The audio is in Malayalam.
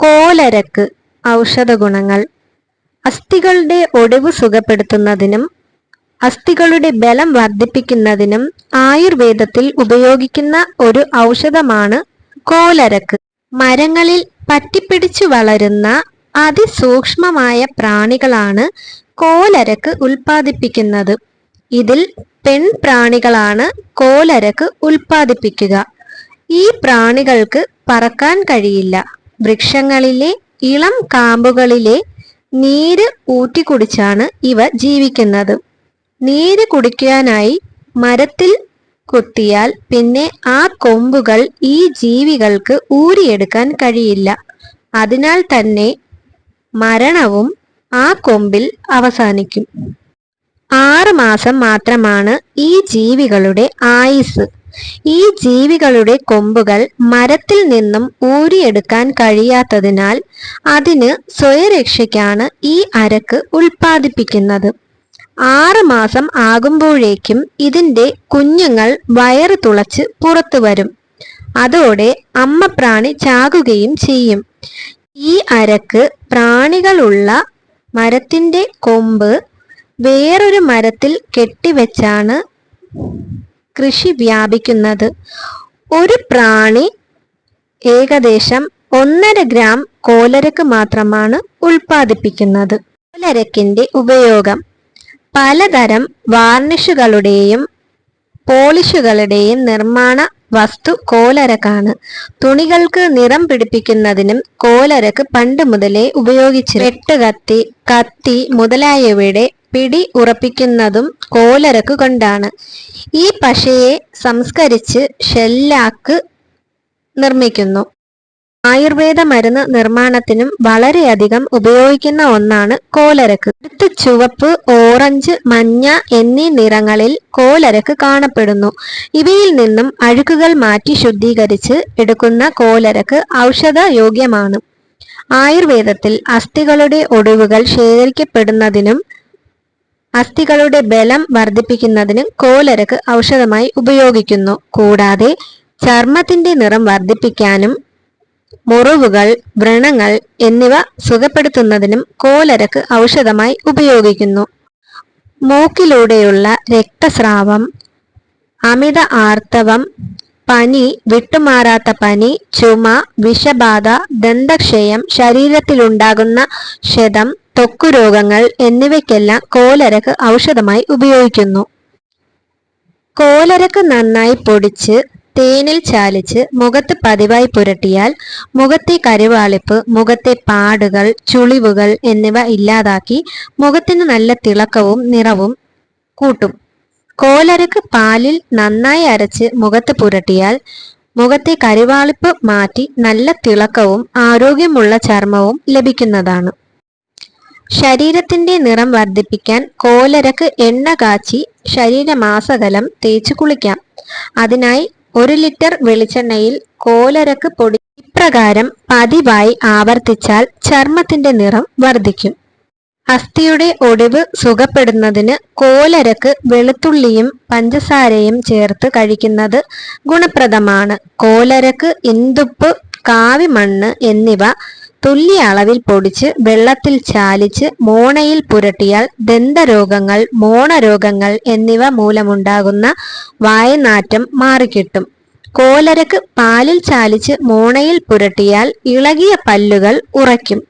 കോലരക്ക് ഔഷധ ഗുണങ്ങൾ അസ്ഥികളുടെ ഒടിവ് സുഖപ്പെടുത്തുന്നതിനും അസ്ഥികളുടെ ബലം വർദ്ധിപ്പിക്കുന്നതിനും ആയുർവേദത്തിൽ ഉപയോഗിക്കുന്ന ഒരു ഔഷധമാണ് കോലരക്ക്. മരങ്ങളിൽ പറ്റിപ്പിടിച്ചു വളരുന്ന അതിസൂക്ഷ്മമായ പ്രാണികളാണ് കോലരക്ക് ഉൽപ്പാദിപ്പിക്കുന്നത്. ഇതിൽ പെൺപ്രാണികളാണ് കോലരക്ക് ഉൽപ്പാദിപ്പിക്കുക. ഈ പ്രാണികൾക്ക് പറക്കാൻ കഴിയില്ല. വൃക്ഷങ്ങളിലെ ഇളം കാമ്പുകളിലെ നീര് ഊറ്റിക്കുടിച്ചാണ് ഇവ ജീവിക്കുന്നത്. നീര് കുടിക്കാനായി മരത്തിൽ കുത്തിയാൽ പിന്നെ ആ കൊമ്പുകൾ ഈ ജീവികൾക്ക് ഊരിയെടുക്കാൻ കഴിയില്ല. അതിനാൽ തന്നെ മരണവും ആ കൊമ്പിൽ അവസാനിക്കും. ആറ് മാസം മാത്രമാണ് ഈ ജീവികളുടെ ആയുസ് ഈ ജീവികളുടെ കൊമ്പുകൾ മരത്തിൽ നിന്നും ഊരിയെടുക്കാൻ കഴിയാത്തതിനാൽ അതിന് സ്വയരക്ഷയ്ക്കാണ് ഈ അരക്ക് ഉൽപ്പാദിപ്പിക്കുന്നത്. ആറ് മാസം ആകുമ്പോഴേക്കും ഇതിന്റെ കുഞ്ഞുങ്ങൾ വയറ് തുളച്ച് പുറത്തു വരും. അതോടെ അമ്മ പ്രാണി ചാകുകയും ചെയ്യും. ഈ അരക്ക് പ്രാണികളുള്ള മരത്തിന്റെ കൊമ്പ് വേറൊരു മരത്തിൽ കെട്ടിവെച്ചാണ് കൃഷി വ്യാപിക്കുന്നത്. ഒരു പ്രാണി ഏകദേശം ഒന്നര ഗ്രാം കോലരക്ക് മാത്രമാണ് ഉൽപ്പാദിപ്പിക്കുന്നത്. കോലരക്കിന്റെ ഉപയോഗം പലതരം വാർണിഷുകളുടെയും പോളിഷുകളുടെയും നിർമ്മാണ വസ്തു കോലരക്കാണ്. തുണികൾക്ക് നിറം പിടിപ്പിക്കുന്നതിനും കോലരക്ക് പണ്ട് മുതലേ ഉപയോഗിച്ചു വെട്ടുകത്തി കത്തി മുതലായവയുടെ പിടി ഉറപ്പിക്കുന്നതും കോലരക്ക് കൊണ്ടാണ് ഈ പശയെ സംസ്കരിച്ച് ഷെല്ലാക്ക് നിർമ്മിക്കുന്നു. ആയുർവേദ മരുന്ന് നിർമ്മാണത്തിനും വളരെയധികം ഉപയോഗിക്കുന്ന ഒന്നാണ് കോലരക്ക്. അടുത്ത് ചുവപ്പ് ഓറഞ്ച് മഞ്ഞ എന്നീ നിറങ്ങളിൽ കോലരക്ക് കാണപ്പെടുന്നു. ഇവയിൽ നിന്നും അഴുക്കുകൾ മാറ്റി ശുദ്ധീകരിച്ച് എടുക്കുന്ന കോലരക്ക് ഔഷധയോഗ്യമാണ്. ആയുർവേദത്തിൽ അസ്ഥികളുടെ ഒടിവുകൾ ശേഖരിക്കപ്പെടുന്നതിനും അസ്ഥികളുടെ ബലം വർദ്ധിപ്പിക്കുന്നതിനും കോലരക്ക് ഔഷധമായി ഉപയോഗിക്കുന്നു. കൂടാതെ ചർമ്മത്തിന്റെ നിറം വർദ്ധിപ്പിക്കാനും മുറിവുകൾ വ്രണങ്ങൾ എന്നിവ സുഖപ്പെടുത്തുന്നതിനും കോലരക്ക് ഔഷധമായി ഉപയോഗിക്കുന്നു. മൂക്കിലൂടെയുള്ള രക്തസ്രാവം അമിത ആർത്തവം പനി വിട്ടുമാറാത്ത പനി ചുമ വിഷബാധ ദന്തക്ഷയം ശരീരത്തിലുണ്ടാകുന്ന ക്ഷതം ത്വക്കുരോഗങ്ങൾ എന്നിവയ്ക്കെല്ലാം കോലരക്ക് ഔഷധമായി ഉപയോഗിക്കുന്നു. കോലരക്ക് നന്നായി പൊടിച്ച് തേനിൽ ചാലിച്ച് മുഖത്ത് പതിവായി പുരട്ടിയാൽ മുഖത്തെ കരുവാളിപ്പ് മുഖത്തെ പാടുകൾ ചുളിവുകൾ എന്നിവ ഇല്ലാതാക്കി മുഖത്തിന് നല്ല തിളക്കവും നിറവും കൂട്ടും. കോലരക്ക് പാലിൽ നന്നായി അരച്ച് മുഖത്ത് പുരട്ടിയാൽ മുഖത്തെ കരുവാളിപ്പ് മാറ്റി നല്ല തിളക്കവും ആരോഗ്യമുള്ള ചർമ്മവും ലഭിക്കുന്നതാണ്. ശരീരത്തിന്റെ നിറം വർദ്ധിപ്പിക്കാൻ കോലരക്ക് എണ്ണ കാച്ചി ശരീരമാസകലം തേച്ച് കുളിക്കാം. അതിനായി ഒരു ലിറ്റർ വെളിച്ചെണ്ണയിൽ കോലരക്ക് പൊടി ഇപ്രകാരം പതിവായി ആവർത്തിച്ചാൽ ചർമ്മത്തിന്റെ നിറം വർദ്ധിക്കും. അസ്ഥിയുടെ ഒടിവ് സുഖപ്പെടുന്നതിന് കോലരക്ക് വെളുത്തുള്ളിയും പഞ്ചസാരയും ചേർത്ത് കഴിക്കുന്നത് ഗുണപ്രദമാണ്. കോലരക്ക് ഇന്ദുപ്പ് കാവിമണ്ണ് എന്നിവ തുല്യ അളവിൽ പൊടിച്ച് വെള്ളത്തിൽ ചാലിച്ച് മോണയിൽ പുരട്ടിയാൽ ദന്തരോഗങ്ങൾ മോണരോഗങ്ങൾ എന്നിവ മൂലമുണ്ടാകുന്ന വായനാറ്റം മാറിക്കിട്ടും. കോലരക്ക് പാലിൽ ചാലിച്ച് മോണയിൽ പുരട്ടിയാൽ ഇളകിയ പല്ലുകൾ ഉറയ്ക്കും.